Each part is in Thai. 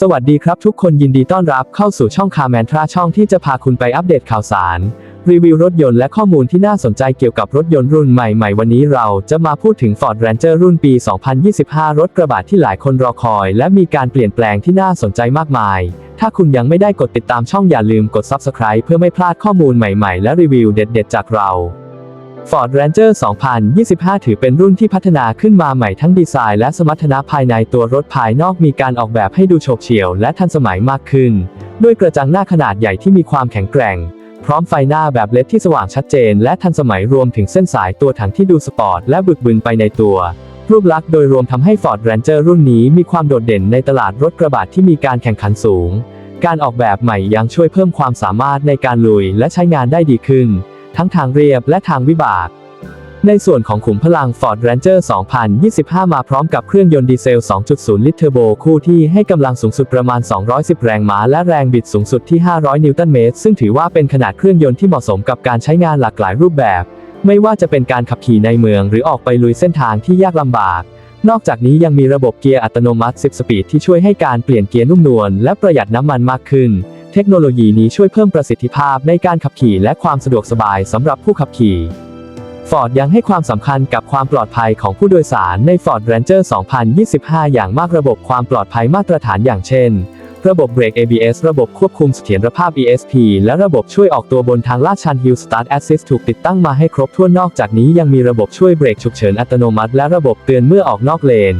สวัสดีครับทุกคนยินดีต้อนรับเข้าสู่ช่องคาร์แมนทราช่องที่จะพาคุณไปอัปเดตข่าวสาร รีวิวรถยนต์และข้อมูลที่น่าสนใจเกี่ยวกับรถยนต์รุ่นใหม่ๆ วันนี้เราจะมาพูดถึง Ford Ranger รุ่นปี 2025 รถกระบะที่หลายคนรอคอย และมีการเปลี่ยนแปลงที่น่าสนใจมากมาย ถ้าคุณยังไม่ได้กดติดตามช่องอย่าลืมกด Subscribe เพื่อไม่พลาดข้อมูลใหม่ๆ และรีวิวเด็ด ๆ จากเรา Ford Ranger 2025 ถือเป็นรุ่นที่พัฒนาขึ้นมาใหม่ทั้งดีไซน์และสมรรถนะภายในตัวรถภายนอกมีการออกแบบให้ดูโฉบเฉี่ยวและทันสมัยมากขึ้น ด้วยกระจังหน้าขนาดใหญ่ที่มีความแข็งแกร่ง พร้อมไฟหน้าแบบเลดที่สว่างชัดเจน และทันสมัยรวมถึงเส้นสายตัวถังที่ดูสปอร์ตและบึกบึนไปในตัว รูปลักษณ์โดยรวมทำให้ Ford Ranger รุ่นนี้มีความโดดเด่นในตลาดรถกระบะที่มีการแข่งขันสูง การออกแบบใหม่ยังช่วยเพิ่มความสามารถในการลุยและใช้งานได้ดีขึ้น ทั้งทางเรียบและทางวิบาก ในส่วนของขุมพลัง Ford Ranger 2025 มาพร้อมกับเครื่องยนต์ดีเซล 2.0 ลิตรเทอร์โบคู่ที่ให้กำลังสูงสุดประมาณ 210 แรงม้าและแรงบิดสูงสุดที่ 500 นิวตันเมตร ซึ่งถือว่าเป็นขนาดเครื่องยนต์ที่เหมาะสมกับการใช้งานหลากหลายรูปแบบ ไม่ว่าจะเป็นการขับขี่ในเมืองหรือออกไปลุยเส้นทางที่ยากลำบากนอกจากนี้ยังมีระบบเกียร์อัตโนมัติ 10 สปีดที่ช่วยให้การเปลี่ยนเกียร์นุ่มนวลและประหยัดน้ำมันมากขึ้น เทคโนโลยีนี้ช่วยเพิ่มประสิทธิภาพในการขับขี่และความสะดวกสบายสำหรับผู้ขับขี่ฟอร์ดยังให้ความสำคัญกับความปลอดภัยของผู้โดยสารใน Ford Ranger 2025 อย่างมากระบบความปลอดภัยมาตรฐานอย่างเช่น ระบบเบรก ABS ระบบควบคุมเสถียรภาพ ESP และระบบช่วยออกตัวบนทางลาดชัน Hill Start Assist ถูกติดตั้งมาให้ครบถ้วนนอกจากนี้ยังมีระบบช่วยเบรกฉุกเฉินอัตโนมัติ และระบบเตือนเมื่อออกนอกเลน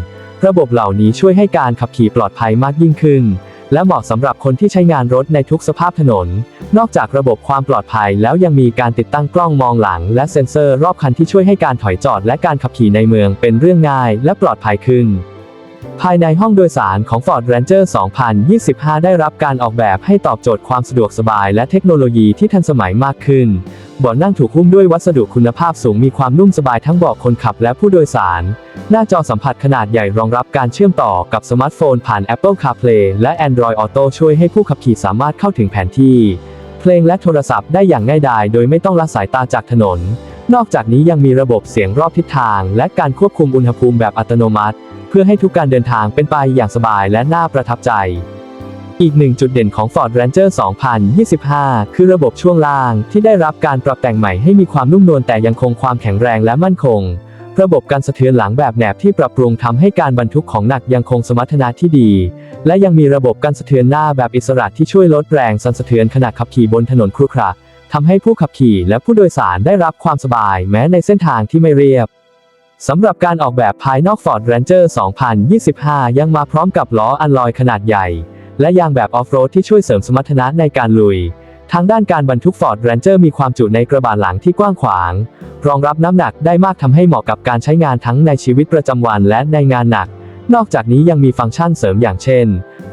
ระบบเหล่านี้ช่วยให้การขับขี่ปลอดภัยมากยิ่งขึ้น และเหมาะสำหรับคนที่ใช้งานรถในทุกสภาพถนน นอกจากระบบความปลอดภัยแล้วยังมีการติดตั้งกล้องมองหลัง และเซ็นเซอร์รอบคันที่ช่วยให้การถอยจอดและการขับขี่ในเมืองเป็นเรื่องง่ายและปลอดภัยขึ้น ภายในห้องโดยสารของ Ford Ranger 2025 ได้รับการออกแบบให้ตอบโจทย์ความสะดวกสบายและเทคโนโลยีที่ทันสมัยมากขึ้นเบาะนั่งถูกหุ้มด้วยวัสดุคุณภาพสูงมีความนุ่มสบายทั้งเบาะคนขับและผู้โดยสาร หน้าจอสัมผัสขนาดใหญ่รองรับการเชื่อมต่อกับสมาร์ทโฟนผ่าน Apple CarPlay และ Android Auto ช่วยให้ผู้ขับขี่สามารถเข้าถึงแผนที่ เพลงและโทรศัพท์ได้อย่างง่ายดายโดยไม่ต้องละสายตาจากถนน นอกจากนี้ยังมีระบบเสียงรอบทิศทาง และการควบคุมอุณหภูมิแบบอัตโนมัติ พื่อให้ทุกการเดินทางเป็นไปอย่างสบายและน่าประทับใจ อีกหนึ่งจุดเด่นของ Ford Ranger 2025 คือระบบช่วงล่างที่ได้รับการปรับแต่งใหม่ให้มีความนุ่มนวลแต่ยังคงความแข็งแรงและมั่นคง ระบบการสะเทือนหลังแบบแหนบที่ปรับปรุงทำให้การบรรทุกของหนักยังคงสมรรถนะที่ดี และยังมีระบบการสะเทือนหน้าแบบอิสระที่ช่วยลดแรงสั่นสะเทือนขณะขับขี่บนถนนครุขระทำให้ผู้ขับขี่และผู้โดยสารได้รับความสบายแม้ในเส้นทางที่ไม่เรียบ สำหรับการออกแบบภายนอก Ford Ranger 2025 ยังมาพร้อมกับล้ออัลลอยขนาดใหญ่ และยางแบบออฟโรดที่ช่วยเสริมสมรรถนะในการลุย ทางด้านการบรรทุก Ford Ranger มีความจุในกระบะหลังที่กว้างขวาง รองรับน้ำหนักได้มากทำให้เหมาะกับการใช้งานทั้งในชีวิตประจำวันและในงานหนัก นอกจากนี้ยังมีฟังก์ชันเสริมอย่างเช่น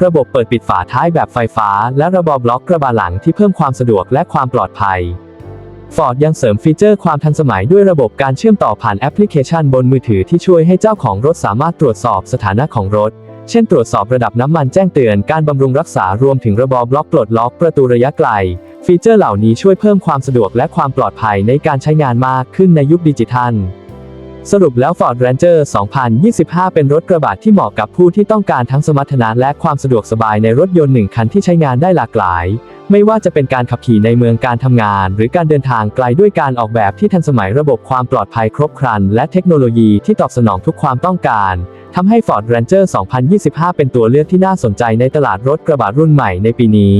ระบบเปิดปิดฝาท้ายแบบไฟฟ้า และระบบบล็อกกระบะหลังที่เพิ่มความสะดวกและความปลอดภัย Ford ยังเสริมฟีเจอร์ความทันสมัยด้วยระบบการเชื่อมต่อผ่านแอปพลิเคชันบนมือถือที่ช่วยให้เจ้าของรถสามารถตรวจสอบสถานะของรถ เช่นตรวจสอบระดับน้ำมันแจ้งเตือนการบำรุงรักษารวมถึงระบบบล็อกปลดล็อกประตูระยะไกล ฟีเจอร์เหล่านี้ช่วยเพิ่มความสะดวกและความปลอดภัยในการใช้งานมากขึ้นในยุคดิจิทัล สรุปแล้ว Ford Ranger 2025 เป็นรถกระบะที่เหมาะกับผู้ที่ต้องการทั้งสมรรถนะและความสะดวกสบายในรถยนต์หนึ่งคันที่ใช้งานได้หลากหลาย ไม่ว่าจะเป็นการขับขี่ในเมืองการทำงาน หรือการเดินทางไกลด้วยการออกแบบที่ทันสมัยระบบความปลอดภัยครบครัน และเทคโนโลยีที่ตอบสนองทุกความต้องการทำให้ Ford Ranger 2025 เป็นตัวเลือกที่น่าสนใจในตลาดรถกระบะรุ่นใหม่ในปีนี้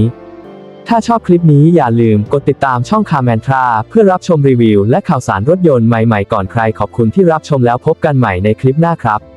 ถ้าชอบคลิปนี้อย่าลืมกดติดตามช่องคาแมนทรา เพื่อรับชมรีวิว และข่าวสารรถยนต์ใหม่ๆก่อนใครขอบคุณที่รับชมแล้วพบกันใหม่ในคลิปหน้าครับ